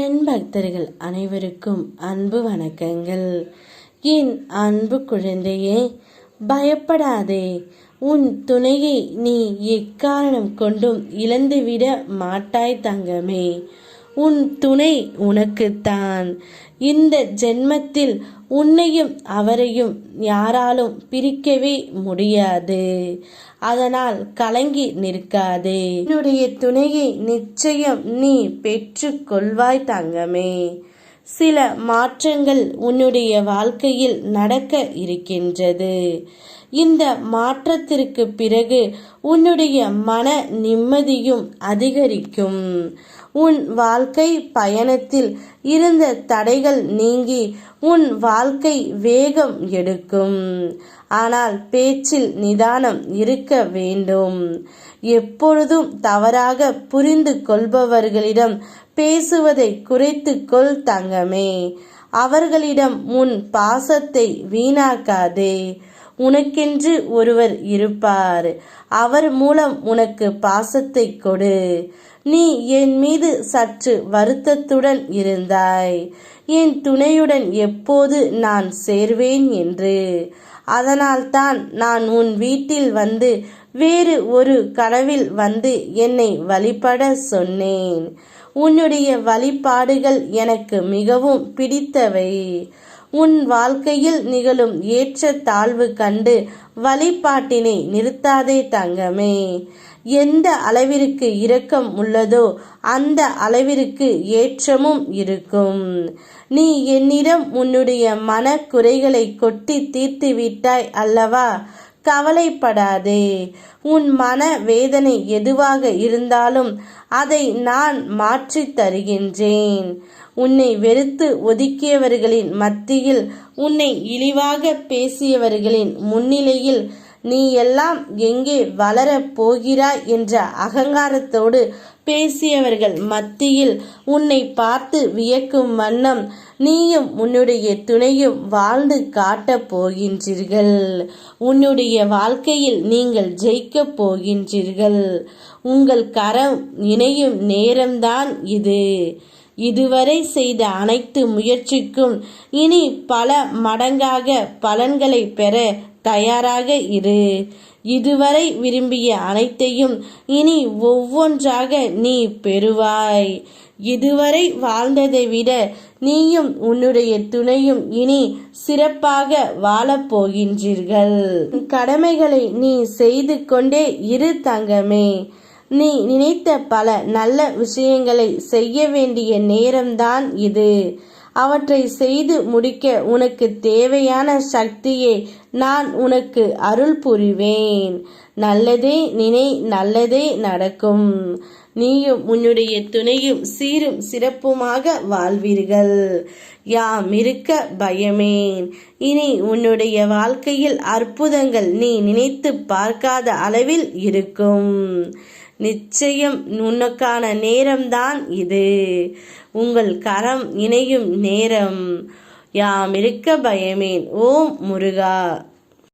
முருகன் பக்தர்கள் அனைவருக்கும் அன்பு வணக்கங்கள். என் அன்பு குழந்தையே பயப்படாதே. உன் துணையை நீ எக்காரணம் கொண்டும் இழந்துவிட மாட்டாய் தங்கமே. உன் துணை உனக்குத்தான். இந்த ஜென்மத்தில் உன்னையும் அவரையும் யாராலும் பிரிக்கவே முடியாது. அதனால் கலங்கி நிற்காதே. என்னுடைய துணையை நிச்சயம் நீ பெற்று கொள்வாய் தங்கமே. சில மாற்றங்கள் உன்னுடைய வாழ்க்கையில் நடக்க இருக்கின்றது. இந்த மாற்றத்திற்கு பிறகு உன்னுடைய மன நிம்மதியும் அதிகரிக்கும். உன் வாழ்க்கை பயணத்தில் இருந்த தடைகள் நீங்கி உன் வாழ்க்கை வேகம் எடுக்கும். ஆனால் பேச்சில் நிதானம் இருக்க வேண்டும். எப்பொழுதும் தவறாக புரிந்து கொள்பவர்களிடம் பேசுவதை குறைத்து கொள் தங்கமே. அவர்களிடம் உன் பாசத்தை வீணாக்காதே. உனக்கென்று ஒருவர் இருப்பார். அவர் மூலம் உனக்கு பாசத்தை கொடு. நீ என் மீது சற்று வருத்தத்துடன் இருந்தாய். என் துணையுடன் எப்போது நான் சேர்வேன் என்று. அதனால்தான் நான் உன் வீட்டில் வந்து வேறு ஒரு கனவில் வந்து என்னை வழிபட சொன்னேன். உன்னுடைய வழிபாடுகள் எனக்கு மிகவும் பிடித்தவை. உன் வாழ்க்கையில் நிகழும் ஏற்ற தாழ்வு கண்டு வழிபாட்டினை நிறுத்தாதே தங்கமே. எந்த அளவிற்கு இரக்கம் உள்ளதோ அந்த அளவிற்கு ஏற்றமும் இருக்கும். நீ என்னிடம் உன்னுடைய மன குறைகளை கொட்டி தீர்த்து விட்டாய் அல்லவா? கவலைப்படாதே. உன் மன வேதனை எதுவாக இருந்தாலும் அதை நான் மாற்றி தருகின்றேன். உன்னை வெறுத்து ஒதுக்கியவர்களின் மத்தியில் உன்னை இழிவாக பேசியவர்களின் முன்னிலையில் நீ எல்லாம் எங்கே வளரப் போகிறாய் என்ற அகங்காரத்தோடு பேசியவர்கள் மத்தியில் உன்னை பார்த்து வியக்கும் வண்ணம் நீயும் உன்னுடைய துணையும் வாழ்ந்து காட்டப் போகின்றீர்கள். உன்னுடைய வாழ்க்கையில் நீங்கள் ஜெயிக்கப் போகின்றீர்கள். உங்கள் கரம் இணையும் நேரம்தான் இது. இதுவரை செய்த அனைத்து முயற்சிக்கும் இனி பல மடங்காக பலன்களை பெற தயாராக இரு. இதுவரை விரும்பிய அனைத்தையும் இனி ஒவ்வொன்றாக நீ பெறுவாய். இதுவரை வாழ்ந்ததை விட நீயும் உன்னுடைய துணையும் இனி சிறப்பாக வாழப்போகின்றீர்கள் கடமைகளை நீ செய்து கொண்டே இரு தங்கமே. நீ நினைத்த பல நல்ல விஷயங்களை செய்ய வேண்டிய நேரம்தான் இது. அவற்றை செய்து முடிக்க உனக்கு தேவையான சக்தியை நான் உனக்கு அருள் புரிவேன். நல்லதே நினை நல்லதே நடக்கும். நீயும் உன்னுடைய துணையும் சீரும் சிறப்புமாக வாழ்வீர்கள். யாம் இருக்க பயமேன். இனி உன்னுடைய வாழ்க்கையில் அற்புதங்கள் நீ நினைத்து பார்க்காத அளவில் இருக்கும். நிச்சயம் உனக்கான நேரம்தான் இது. உங்கள் கரம் இணையும் நேரம். யாம் இருக்க பயமேன். ஓம் முருகா.